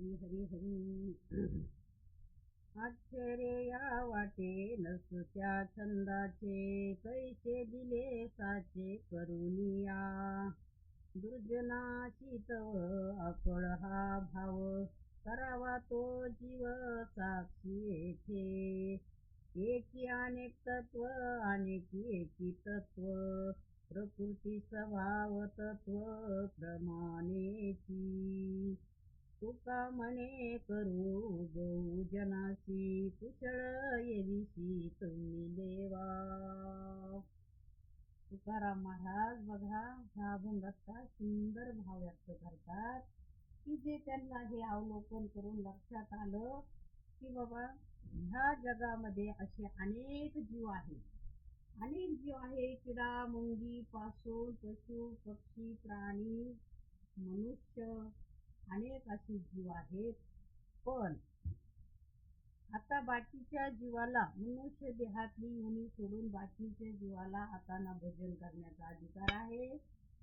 हरी हरी हरी. आश्चर्य या वाटे नसत्या छंदाचे कैसे दिले साचे करुनिया. दुर्जनाची तव आकळ हा भाव करावा तो जीव साक्षी येथे. एकी अनेक तत्व अनेकी एकी तत्व प्रकृती स्वभाव तत्व प्रमाणेची. तुका म्हणे करू गौ जनासी कुशळ येविसी तुम्ही देवा तुकाराम महाराज बघा ह्या अभंगाचा सुंदर भाव व्यक्त करतात की जे त्यांना हे अवलोकन करून लक्षात आलं की बाबा ह्या जगामध्ये असे अनेक जीव आहेत. अनेक जीव आहे किडा मुंगी पासून पशु पक्षी प्राणी मनुष्य अनेक असे जीव आहेत. पण आता बाकीच्या जीवाला मनुष्य देहातली युनी सोडून बाकीच्या जीवाला आता ना भजन करण्याचा अधिकार आहे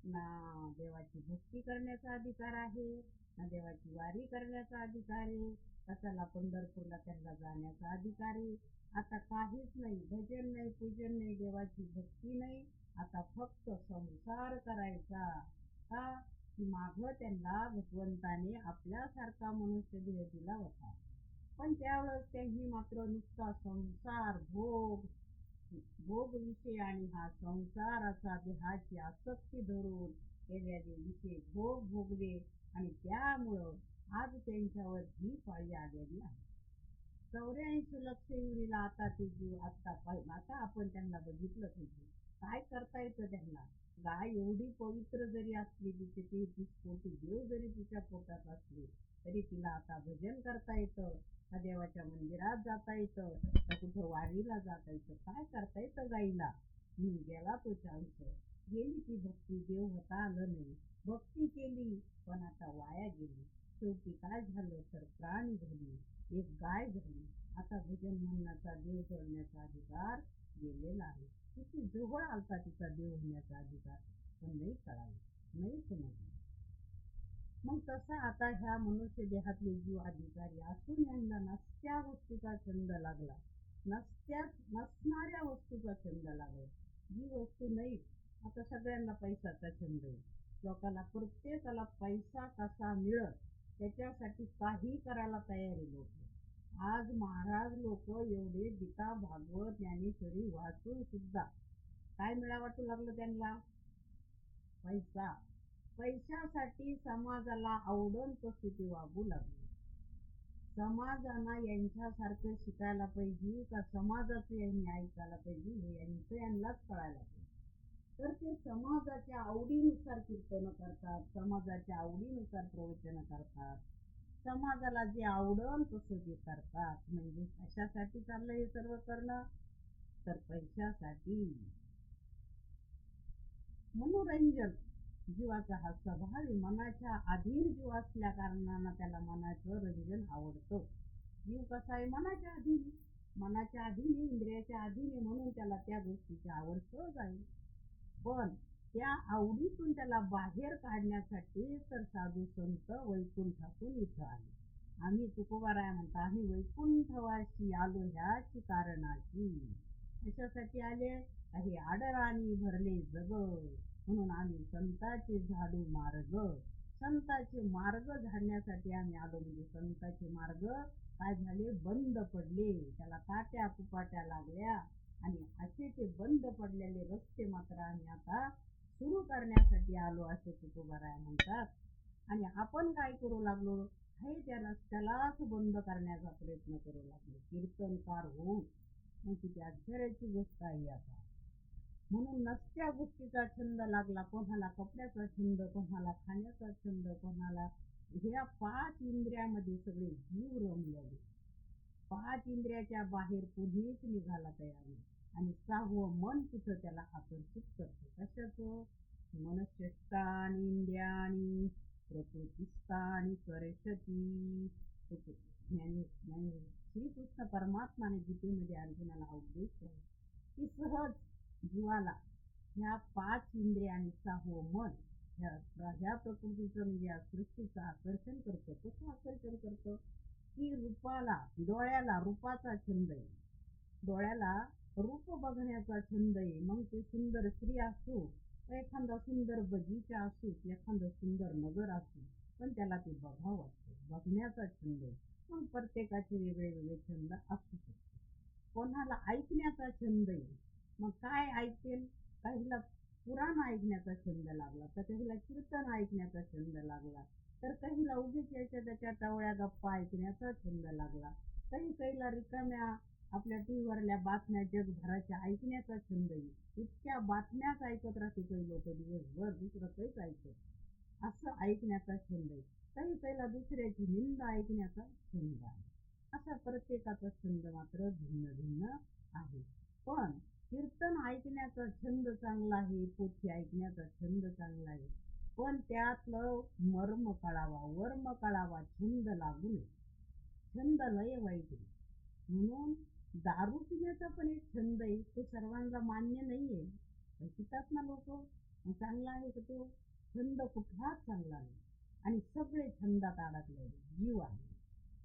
ना देवाची भक्ती करण्याचा अधिकार आहे ना देवाची वारी करण्याचा अधिकार आहे. कशाला पंढरपूरला त्यांना जाण्याचा अधिकार आहे? आता काहीच नाही भजन नाही पूजन नाही देवाची भक्ती नाही. आता फक्त संसार करायचा. का? की माग त्यांना भगवंताने आपल्यासारखा मनुष्य देह दिला होता. पण त्यावेळेस त्यांनी मात्र नुसता संसार भोग भोग विषय आणि हा संसाराचा देहाची आसक्ती धरून केलेले विषय भोग भोगले आणि त्यामुळं आज त्यांच्यावर ही पाळी आलेली आहे. चौऱ्याऐंशी लक्ष युरीला आता ते जीव आता आता आपण त्यांना बघितलं पाहिजे काय करता येतं त्यांना? गाय एवढी पवित्र जरी असली तिचे तेहतीस कोटी देव जरी तिच्या पोटात असले तरी तिला आता भजन करता येतं. का देवाच्या मंदिरात जाता येतं. का कुठं वारीला जाता येतं? काय करता येतं गाईला? म्हणून गेला तो चान्स गेली ती भक्ती देव होता आलं नाही. भक्ती केली पण आता वाया गेली. शेवटी काय झालं? तर प्राणी झाली. एक गाय झाली. आता भजन म्हणण्याचा देव जोडण्याचा अधिकार गेलेला आहे. किती जवळ आलता तिचा देव होण्याचा अधिकार. पण नाही कळालं. नाही समजलं. मग तसा आता ह्या मनुष्य देहातले जीव अधिकारी असून यांना नसत्या वस्तूचा छंद लागला. नसत्या नसणाऱ्या वस्तूचा छंद लागला. जी वस्तू नाही आता सगळ्यांना पैशाचा छंद आहे. लोकांना प्रत्येकाला पैसा कसा मिळत त्याच्यासाठी काही करायला तयारी लोक आज महाराज लोक एवढे गीता भागवत ज्ञानेश्वरी वाचून सुद्धा काय मिळावं लागलं त्यांना? पैसा. पैशासाठी समाजाला आवडून तसे वागू लागली. समाजांना यांच्यासारखं शिकायला पाहिजे का समाजाचं यांनी ऐकायला पाहिजे हे यांचं यांनाच कळायला पाहिजे तर ते समाजाच्या आवडीनुसार कीर्तन करतात समाजाच्या आवडीनुसार प्रवचन करतात. समाजाला जे आवडल तसं ते करतात. म्हणजे कशासाठी चाललं हे सर्व करणं? तर पैशासाठी. मनोरंजन जीवाचा हा स्वभाव मनाच्या अधीन जीव असल्या कारणानं त्याला मनाचं रंजन आवडतं. जीव कसा आहे? मनाच्या अधीन. मनाच्या अधीन इंद्रियाच्या अधीन म्हणून त्याला त्या गोष्टीची आवड सहज आहे. पण त्या आवडीतून त्याला बाहेर काढण्यासाठी तर साधू संत वैकुंठातून इथं आले. आम्ही तुकोबाराय म्हणता आम्ही वैकुंठवाशी आलो ह्याची कारणाची. कशासाठी आले? काही आडराणी भरले जग. म्हणून आम्ही संताचे झाडू मार्ग. संताचे मार्ग झाडण्यासाठी आम्ही आलो म्हणजे संताचे मार्ग काय झाले? बंद पडले. त्याला काट्या कुपाट्या लागल्या आणि असे ते बंद पडलेले रस्ते मात्र आम्ही आता सुरू करण्यासाठी आलो असे तुकोबाराय म्हणतात. आणि आपण काय करू लागलो? हे त्याला त्यालाच बंद करण्याचा प्रयत्न करू लागलो. कीर्तनकार होऊन. म्हणजे मग किती आश्चर्याची गोष्ट आहे आता. म्हणून नसत्या गोष्टीचा छंद लागला कोणाला कपड्याचा छंद कोणाला खाण्याचा छंद कोणाला ह्या पाच इंद्रियामध्ये सगळे जीव रमलेले. पाच इंद्रियाच्या बाहेर कुणीच निघाला तयार नाही. आणि सहावं मन तिथं त्याला आकर्षित करतं? कशाचं? मनश्चेष्टानी इंद्रियानी प्रकृतिस्थानी करशती. श्रीकृष्ण परमात्माने गीतेमध्ये अर्जुनाला उपदेश केला की सहज जीवाला ह्या पाच इंद्रिय आणि सहावं मन ह्या ह्या प्रकृतीचं म्हणजे या सृष्टीचं आकर्षण करतं. कसं आकर्षण करतं? की रूपाला डोळ्याला रूपाचा छंद आहे. डोळ्याला रूप बघण्याचा छंद आहे. मग ते सुंदर स्त्री असो एखादा सुंदर बगीचा असो एखादं सुंदर नगर असो पण त्याला ते बघावं वाटतं बघण्याचा छंद आहे. मग प्रत्येकाचे वेगळे वेगळे छंद असू शकते कोणाला ऐकण्याचा छंद आहे मग काय ऐकेल? काहीला पुराण ऐकण्याचा छंद लागला? तर काहीला कीर्तन ऐकण्याचा छंद लागला? तर काहीला उगीच याच्या त्याच्या टवळ्या गप्पा ऐकण्याचा छंद लागला? काही काहीला रिकाम्या आपल्या टीव्हीवरल्या बातम्या जगभराच्या ऐकण्याचा छंद येईल. इतक्या बातम्याच ऐकत राहते काही लोक दिवसभर दुसरं काहीच ऐकत असं ऐकण्याचा छंद आहे. काही पहिला दुसऱ्याची निंदा ऐकण्याचा छंद आहे. असा प्रत्येकाचा छंद मात्र भिन्न भिन्न आहे. पण कीर्तन ऐकण्याचा छंद चांगला आहे पोथी ऐकण्याचा छंद चांगला आहे. पण त्यातलं मर्म कळावा वर्म कळावा छंद लागू नये. छंद लय वाईट म्हणून दारू पिण्याचा पण एक छंद आहे तो सर्वांना मान्य नाहीये. पितात ना लोक चांगला आहे का तो छंद कुठलाच चांगला नाही. आणि सगळे छंदात अडकले जीव आहे.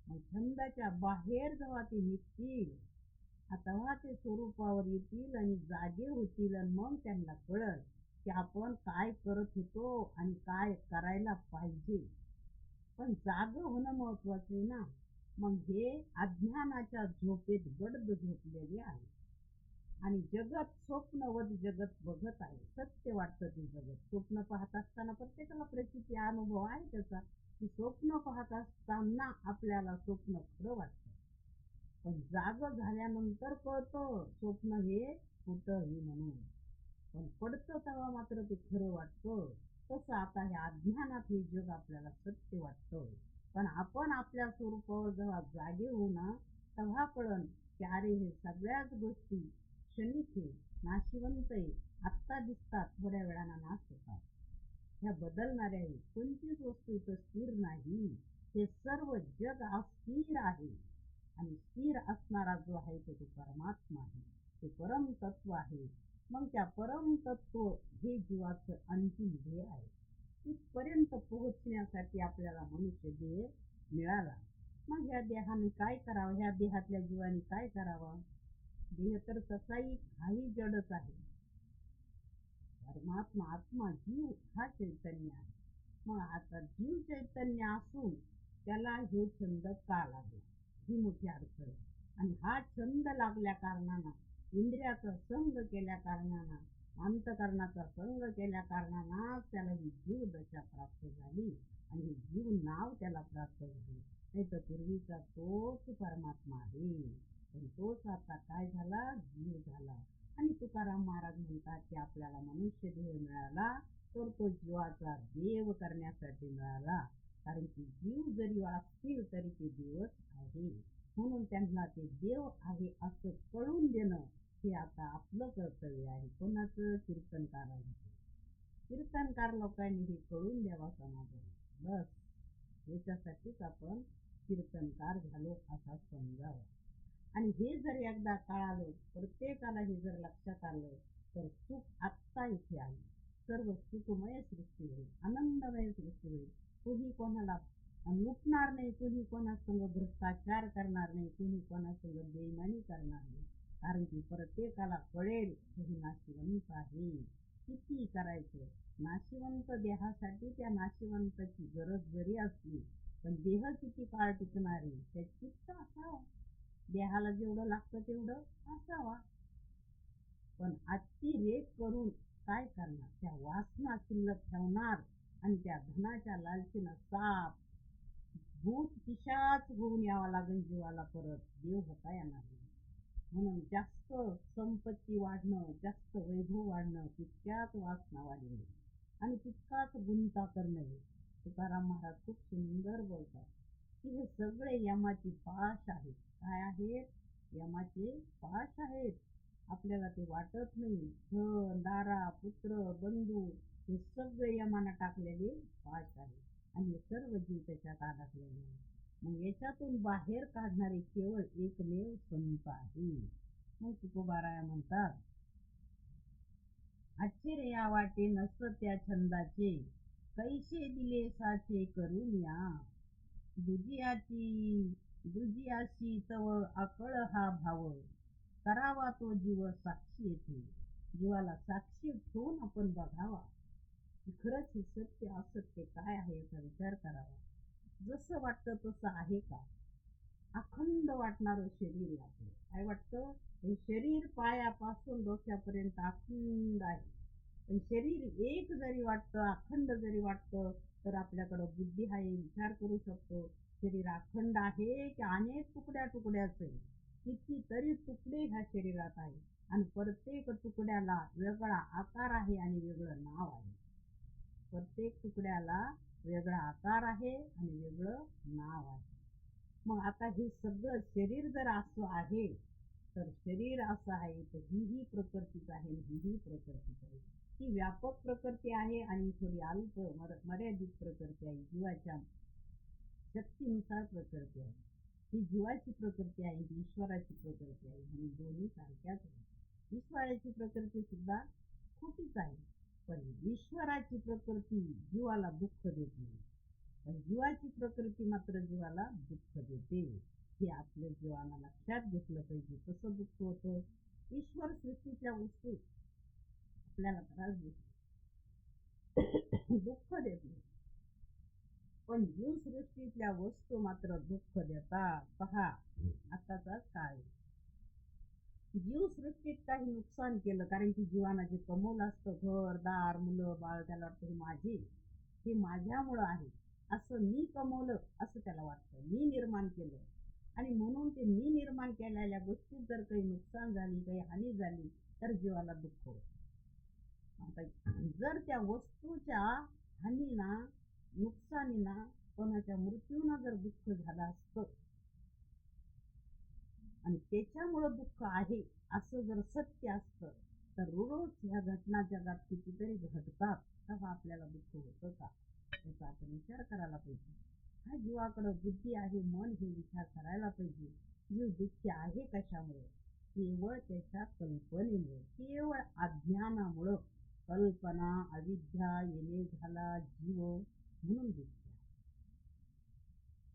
मग छंदाच्या बाहेर जेव्हा ते निघतील तेव्हा ते स्वरूपावर येतील आणि जागे होतील आणि मग त्यांना कळल की आपण काय करत होतो आणि काय करायला पाहिजे. पण जाग होणं महत्वाचं आहे ना. मग हे अज्ञानाच्या झोपेत गडद झोपलेले आहे. आणि जगत स्वप्नवत जगत बघत आहे. सत्य वाटतं ते जगत. स्वप्न पाहत असताना प्रत्येकाला प्रचिती अनुभव आहे त्याचा. की स्वप्न पाहत असताना आपल्याला स्वप्न खरं वाटतं. पण जाग झाल्यानंतर कळतं स्वप्न हे होतं हे म्हणून. पण पडतं तेव्हा मात्र ते खरं वाटतं. तसं आता हे अज्ञानात हे जग आपल्याला सत्य वाटतं. पण आपण आपल्या स्वरूपावर जेव्हा जागे होऊ ना तेव्हा कळण की अरे हे सगळ्याच गोष्टी क्षणिक आहे नाशिवंत आहे आत्ता दिसतात थोड्या वेळानं नाश होतात. ह्या बदलणाऱ्या आहे कोणतीच वस्तू इथं स्थिर नाही. हे सर्व जग अस्थिर आहे. आणि स्थिर असणारा जो आहे तो तो परमात्मा आहे. ते परम तत्व आहे. मग त्या परम तत्व हे जीवाचं अंतिम ध्येय आहे. तिथपर्यंत पोहोचण्यासाठी आपल्याला मनुष्य देह मिळाला. मग ह्या देहाने काय करावं? ह्या देहातल्या जीवाने काय करावं? देह तर तसाही काही जडच आहे. परमात्मा आत्मा जीव हा चैतन्य आहे. मग आता जीव चैतन्य असून त्याला हे छंद का लागला? ही मोठी अडचण आणि हा छंद लागल्या कारणानं इंद्रियाचा संग केल्या कारणानं अंतकरणाचा संग केल्या कारणानं त्याला ही जीव दशा प्राप्त झाली आणि हे जीव नाव त्याला प्राप्त झाले. नाही तर पूर्वीचा तोच परमात्मा आहे. पण तोच आता काय झाला? जीव झाला. आणि तुकाराम महाराज म्हणतात की आपल्याला मनुष्य देह मिळाला तर तो जीवाचा देव करण्यासाठी मिळाला. कारण की जीव जरी असतील तरी ते देवच आहे. म्हणून त्यांना ते देव आहे असं कळून देणं हे आता आपलं कर्तव्य आहे कोणाचं कीर्तनकारांचं कीर्तनकार लोकांनी हे कळून द्यावा समाजाला. बस. याच्यासाठीच आपण कीर्तनकार झालो असा समजावा. आणि हे जर एकदा कळालं प्रत्येकाला हे जर लक्षात आलं तर सुख आत्ता इथे आहे. सर्व सुखमय सृष्टी होईल आनंदमय सृष्टी होईल. कोणी कोणाला लुटणार नाही कोणी कोणासंग भ्रष्टाचार करणार नाही कोणी कोणासंग बेईमानी करणार नाही. कारण की प्रत्येकाला कळेल ही नाशिवंत आहे. किती करायचं? नाशिवंत देहासाठी त्या नाशिवंताची गरज जरी असली पण देह किती काळ टिकणार आहे त्याची असावा. देहाला जेवढं लागतं तेवढं असावा. पण अतिरेक करून काय करणार? त्या वासना शिल्लक ठेवणार आणि त्या धनाच्या लालचीनं साप भूत पिशाच होऊन यावा लागेल जीवाला परत. देव होता येणार. नाही म्हणून जास्त संपत्ती वाढणं जास्त वैभव वाढणं तितक्याच वासना वाढणे आणि तितकाच गुंता करणे तुकाराम महाराज खूप सुंदर बोलतात की हे सगळे यमाची पाश आहेत. काय आहेत? यमाचे पाश आहेत. आपल्याला ते वाटत नाही. धन दारा पुत्र बंधू हे सगळे यमाना टाकलेले पाश आहे आणि हे सर्व जीव त्याच्यात अडकलेले आहे मग याच्यातून बाहेर काढणारे केवळ एकमेव संत आहे. मग तुकोबाराया म्हणतात आश्चर्य या वाटे नसत त्या छंदाचे कैसे दिले साचे करून या? दुजियाची दुजियाशी तव आकळ हा भाव. करावा तो जीव साक्षी येथे. जीवाला साक्षी ठेवून आपण बघावा. खरंच हे सत्य असत्य काय आहे याचा विचार करावा. जसं वाटतं तसं आहे का? अखंड वाटणारं शरीर आहे काय वाटतं? हे शरीर पायापासून डोक्यापर्यंत अखंड आहे. पण शरीर एक जरी वाटतं अखंड जरी वाटतं तर आपल्याकडं बुद्धी आहे विचार करू शकतो. शरीर अखंड आहे की अनेक तुकड्या तुकड्याच आहे. कितीतरी तुकडे ह्या शरीरात आहे आणि प्रत्येक तुकड्याला वेगळा आकार आहे आणि वेगळं नाव आहे. प्रत्येक तुकड्याला वेगळा आकार आहे आणि वेगळं नाव आहे. मग आता हे सगळं शरीर जर असं आहे तर शरीर असं आहे तर ही ही प्रकृतीच आहे ही ही प्रकृतीच आहे. ही व्यापक प्रकृती आहे आणि थोडी अल्प मर मर्यादित प्रकृती आहे. जीवाच्या शक्तीनुसार प्रकृती आहे. ही जीवाची प्रकृती आहे ही ईश्वराची प्रकृती आहे. म्हणून दोन्ही सारख्याच आहे ईश्वराची प्रकृती सुद्धा खोटीच आहे. पण ईश्वराची प्रकृती जीवाला दुःख देत. पण जीवाची प्रकृती मात्र जीवाला दुःख देते. हे आपल्या जीवाला लक्षात घेतलं पाहिजे. कसं दुःख होतं? ईश्वर सृष्टीच्या वस्तू आपल्याला त्रास देत. दुःख देत. नाही पण जीव सृष्टीतल्या वस्तू मात्र दुःख देतात. पहा आताचा काळ. जीवसृष्टीत काही नुकसान केलं कारण की जीवाना जे कमवलं असतं घर दार मुलं बाळ त्याला वाटतं हे माझे हे माझ्यामुळं आहे. असं मी कमवलं असं त्याला वाटतं. मी निर्माण केलं. आणि म्हणून ते मी निर्माण केलेल्या गोष्टीत जर काही नुकसान झाली काही हानी झाली तर जीवाला दुःख आता जर त्या वस्तूच्या हानीना नुकसानीना कोणाच्या मृत्यूना जर दुःख झालं असतं कशामुळं दुःख आहे असं जर सत्य असतं तर रोज ह्या घटना जगात कितीतरी घडतात तेव्हा आपल्याला दुःख होतं का? याचा आपण विचार करायला पाहिजे. हा जीवाकडं बुद्धी आहे मन हे विचार करायला पाहिजे. जीव दुःख आहे कशामुळे? केवळ त्याच्या कल्पनेमुळे केवळ अज्ञानामुळं. कल्पना अविद्या येणे झाला जीव म्हणून दुःख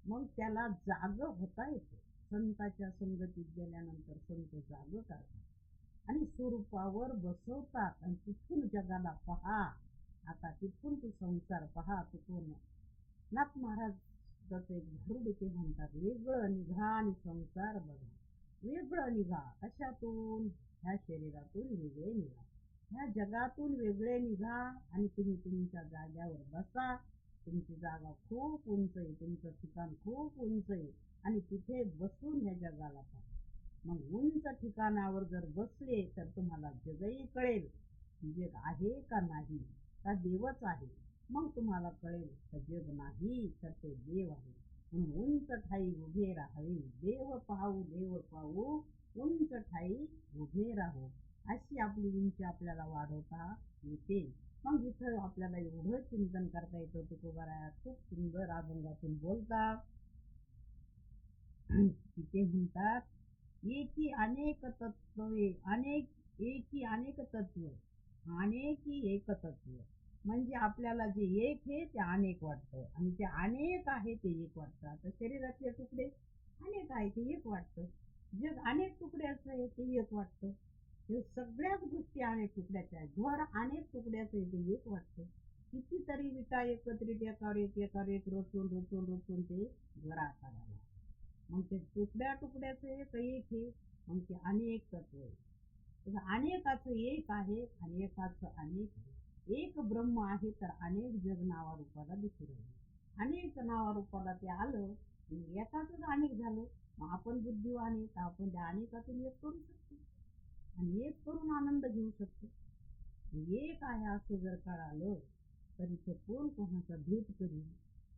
मग त्याला जाग होता येतो. संताच्या संगतीत गेल्यानंतर संत जाग आणि स्वरूपावर बसवतात आणि तिथून जगाला पहा. आता तिथून तू संसार पहा तू कोण नाथ महाराज एक धरुड ते म्हणतात वेगळं निघा आणि संसार बघा. वेगळं निघा. कशातून? ह्या शरीरातून वेगळे निघा. ह्या जगातून वेगळे निघा आणि तुम्ही तुमच्या जाग्यावर बसा. तुमची जागा खूप उंच आहे. तुमचं ठिकाण खूप उंच आहे. आणि तिथे बसून ह्या जगाला पहा. मग उंच ठिकाणावर जर बसले तर तुम्हाला जगही कळेल जग आहे का नाही का देवच आहे. मग तुम्हाला कळेल का जग नाही तर ते देव आहे. म्हणून उंच ठाई उभे राहावे देव पाहू देव पाहू उंच ठाई उभे राहू. अशी आपली उंची आपल्याला वाढवता येते. मग इथं आपल्याला एवढं चिंतन करता येतं तुकोबाराया. खूप सुंदर अभंगातून बोलतात तिथे म्हणतात एकी अनेक तत्वे अनेक एकी अनेक तत्व अनेकी एक तत्व म्हणजे आपल्याला जे एक आहे ते अनेक वाटतं. आणि जे अनेक आहे ते एक वाटतं. आता शरीरातले तुकडे अनेक आहे ते एक वाटतं. जग अनेक तुकड्याचं आहे ते एक वाटतं. हे सगळ्याच गोष्टी अनेक तुकड्याच्या आहेत. घर अनेक तुकड्याचं आहे ते एक वाटतं. कितीतरी विटा एकत्रित एकावर एक एकावर एक रचून रचून रचून ते घर आकाराला म्हणजे ते तुकड्या तुकड्याचं एक एक आहे मग ते अनेक तत्व आहे अनेकाचं एक आहे आणि एकाचं अनेक आहे. एक ब्रह्म आहे तर अनेक जग नावा रूपाला दिसू राहिले. अनेक नावा रूपाला ते आलं एकाच अनेक झालं. मग आपण बुद्धिवान आहे तर आपण त्या अनेकातून एक करू शकतो. आणि एक करून आनंद घेऊ शकतो. एक आहे असं जर कळालं तर इथं कोण कोणाचा भेद करील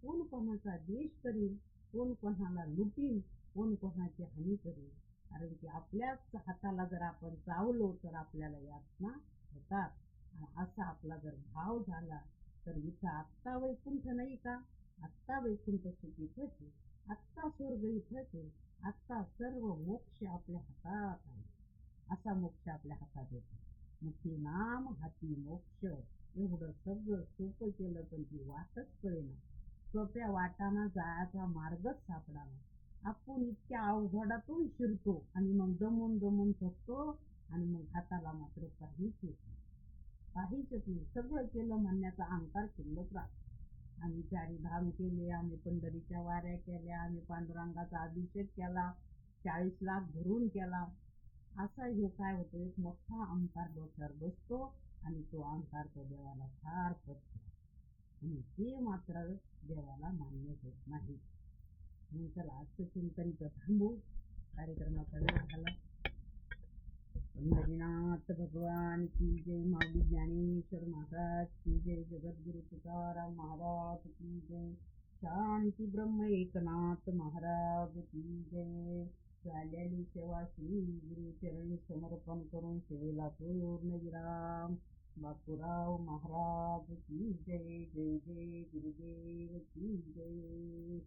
कोण कोणाचा द्वेष करील कोण कोणाला लुटील कोण कोणाची हानी करेल? कारण की आपल्याच हाताला जर आपण चावलो तर आपल्याला यातना होतात. आणि असा आपला जर भाव झाला तर इथं आत्ता वैकुंठ नाही का? आत्ता वैकुंठ स्थिती इथंच आहे. आत्ता स्वर्ग इथंच आहे. आत्ता सर्व मोक्ष आपल्या हातात आहे. असा मोक्ष आपल्या हातात येतो. मुखी नाम हाती मोक्ष. एवढं सगळं सोपं केलं पण ती वाटच कळेना. सोप्या वाटाना जायचा मार्गच सापडावा. आपण इतक्या अवघडातून शिरतो आणि मग दमून दमून थकतो आणि मग हाताला मात्र काहीच येत नाही. काहीच नाही. सगळं केलं म्हणण्याचा अहंकार शिल्लक राहतो. आम्ही चारी धाम केले आम्ही पंढरीच्या वाऱ्या केल्या आम्ही पांडुरंगाचा अभिषेक केला चाळीस लाख भरून केला. असा हे काय होतो? एक मोठा अहंकार डोक्यावर बसतो आणि तो अहंकार तो देवाला फार पटतो. आणि ते मात्र देवाला मान्य होत नाही. म्हणून चला आजचं चिंतन थांबू कार्यक्रमाचा झाला. पंढरीनाथ भगवान की जय माऊली ज्ञानेश्वर महाराज की जय जगद्गुरु तुकाराम महाराज की जय शांती ब्रह्म एकनाथ महाराज की जय. झालेली सेवा श्री गुरुचरणी समर्पण करून सेवेला पूर्ण विराम. बापूराव महाराज की जय जय जय गुरुदेव की जय.